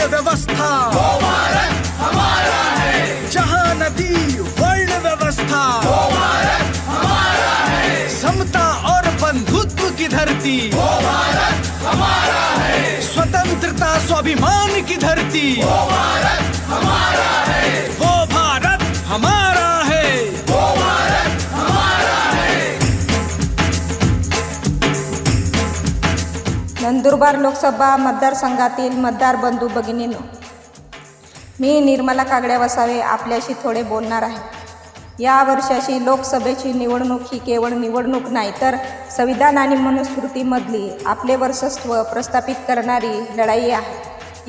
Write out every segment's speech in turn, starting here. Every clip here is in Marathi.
ये व्यवस्था। जहाँ नदी वर्ण व्यवस्था। समता और बंधुत्व की धरती। स्वतंत्रता स्वाभिमान की धरती। वो भारत नंदुरबार लोकसभा मतदारसंघातील मतदार बंधू भगिनींनो मी निर्मला कागड्या वसावे आपल्याशी थोडे बोलणार आहे. या वर्षाची लोकसभेची निवडणूक ही केवळ निवडणूक नाही तर संविधान आणि मनुस्मृतीमधली आपले वर्चस्व प्रस्थापित करणारी लढाई आहे.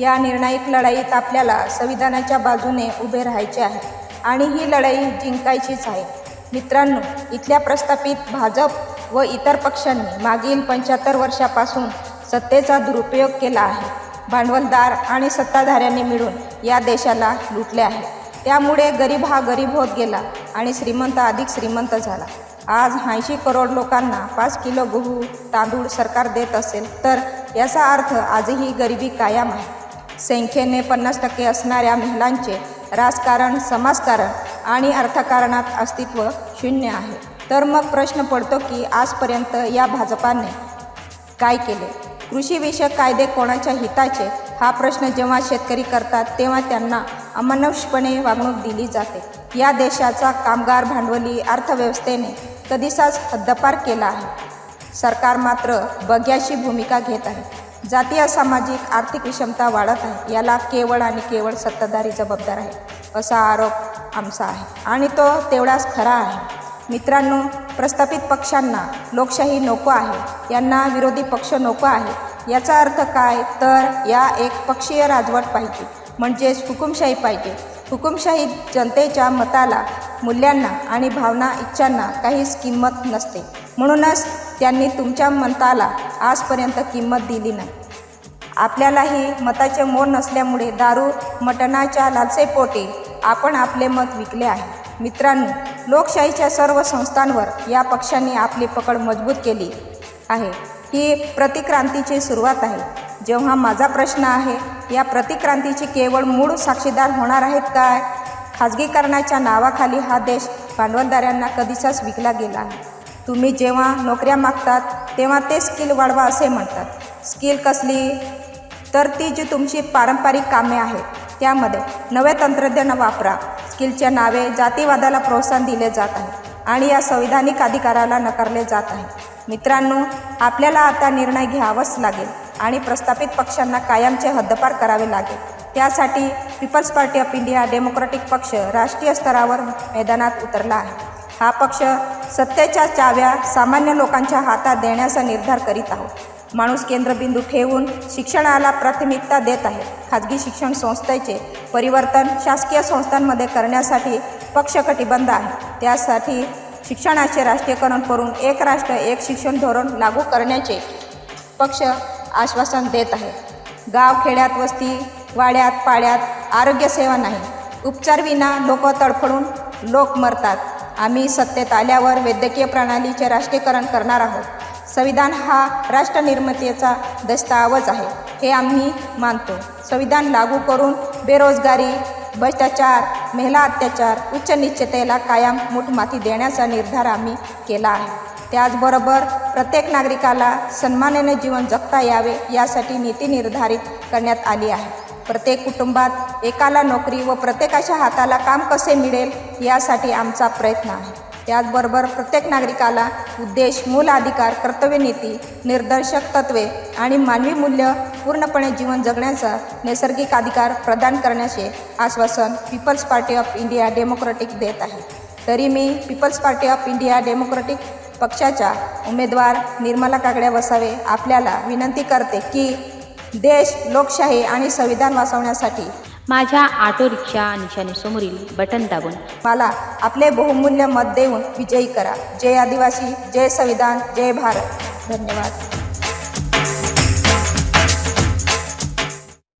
या निर्णायक लढाईत आपल्याला संविधानाच्या बाजूने उभे राहायचे आहे आणि ही लढाई जिंकायचीच आहे. मित्रांनो इथल्या प्रस्थापित भाजप व इतर पक्षांनी मागील पंच्याहत्तर वर्षापासून सत्तेचा दुरुपयोग केला आहे. भांडवलदार आणि सत्ताधाऱ्यांनी मिळून या देशाला लुटले आहे. त्यामुळे गरीब हा गरीब होत गेला आणि श्रीमंत अधिक श्रीमंत झाला. आज ऐंशी करोड लोकांना पाच किलो गहू तांदूळ सरकार देत असेल तर याचा अर्थ आजही गरिबी कायम आहे. संख्येने पन्नास टक्के असणाऱ्या महिलांचे राजकारण समाजकारण आणि अर्थकारणात अस्तित्व शून्य आहे. तर मग प्रश्न पडतो की आजपर्यंत या भाजपाने काय केले? कृषीविषयक कायदे कोणाच्या हिताचे? हा प्रश्न जेव्हा शेतकरी करतात तेव्हा त्यांना अमानुषपणे वागणूक दिली जाते. या देशाचा कामगार भांडवली अर्थव्यवस्थेने कधीचाच हद्दपार केला आहे. सरकार मात्र बग्याशी भूमिका घेत आहे. जातीय सामाजिक आर्थिक विषमता वाढत आहे. याला केवळ आणि केवळ सत्ताधारी जबाबदार आहे. असा आरोप आमचा आहे. आणि तो तेवढाच खरा आहे. मित्रांनो प्रस्थापित पक्षांना लोकशाही नको आहे. यांना विरोधी पक्ष नको आहे. याचा अर्थ काय? तर या एक पक्षीय राजवट पाहिजे म्हणजेच हुकुमशाही पाहिजे. हुकुमशाही जनतेच्या मताला मूल्यांना आणि भावना इच्छांना काहीच किंमत नसते. म्हणूनच त्यांनी तुमच्या मताला आजपर्यंत किंमत दिली नाही. आपल्यालाही मताचे मोल नसल्यामुळे दारू मटणाच्या लालसेपोटी आपण आपले मत विकले आहे. मित्रांनो लोकशाहीच्या सर्व संस्थांवर या पक्षांनी आपली पकड मजबूत केली आहे. ही प्रतिक्रांतीची सुरुवात आहे. जेव्हा माझा प्रश्न आहे या प्रतिक्रांतीची केवळ मूळ साक्षीदार होणार आहेत काय? खाजगीकरणाच्या नावाखाली हा देश भांडवलदारांना कधीचाच विकला गेला आहे तुम्ही जेव्हा नोकऱ्या मागतात तेव्हा ते स्किल वाढवा असे म्हणतात. स्किल कसली? तर ती जी तुमची पारंपरिक कामे आहेत त्यामध्ये नवे तंत्रज्ञान वापरा. स्किलच्या नावे जातीवादाला प्रोत्साहन दिले जात आहे आणि या संविधानिक अधिकाराला नकारले जात आहे. मित्रांनो आपल्याला आता निर्णय घ्यावाच लागेल आणि प्रस्थापित पक्षांना कायमचे हद्दपार करावे लागेल. त्यासाठी people's party of India democratic पक्ष राष्ट्रीय स्तरावर मैदानात उतरला आहे. हा पक्ष सत्तेच्या चाव्या सामान्य लोकांच्या हातात देण्याचा निर्धार करीत आहोत. माणूस केंद्रबिंदू ठेवून शिक्षणाला प्राथमिकता देत आहे. खाजगी शिक्षण संस्थेचे परिवर्तन शासकीय संस्थांमध्ये करण्यासाठी पक्ष कटिबंध आहे. त्यासाठी शिक्षणाचे राष्ट्रीयकरण करून एक राष्ट्र एक शिक्षण धोरण लागू करण्याचे पक्ष आश्वासन देत आहे. गाव खेड्यात वस्ती वाड्यात पाड्यात आरोग्यसेवा नाही. उपचारविना लोक तडफडून लोक मरतात. आम्ही सत्तेत आल्यावर वैद्यकीय प्रणालीचे राष्ट्रीयकरण करणार आहोत. संविधान हा राष्ट्रनिर्मितीचा दस्तावज आहे हे आम्ही मानतो. संविधान लागू करून बेरोजगारी भ्रष्टाचार महिला अत्याचार उच्च निश्चितेला कायम मूठमाती देण्याचा निर्धार आम्ही केला आहे. त्याचबरोबर प्रत्येक नागरिकाला सन्मानाने जीवन जगता यावे यासाठी नीती निर्धारित करण्यात आली आहे. प्रत्येक कुटुंबात एकाला नोकरी व प्रत्येकाच्या हाताला काम कसे मिळेल यासाठी आमचा प्रयत्न आहे. त्याचबरोबर प्रत्येक नागरिकाला उद्देश मूल अधिकार कर्तव्यनीती निर्देशक तत्वे आणि मानवी मूल्य पूर्णपणे जीवन जगण्याचा नैसर्गिक अधिकार प्रदान करण्याचे आश्वासन people's party of India democratic देत आहे. तरी मी people's party of India democratic पक्षाच्या उमेदवार निर्मला कागड्या वसावे आपल्याला विनंती करते की देश लोकशाही आणि संविधान वाचवण्यासाठी माझ्या ऑटो रिक्षा निशाणीसमोरील बटन दाबून. मला आपले बहुमूल्य मत देऊन विजयी करा. जय आदिवासी जय संविधान जय भारत. धन्यवाद.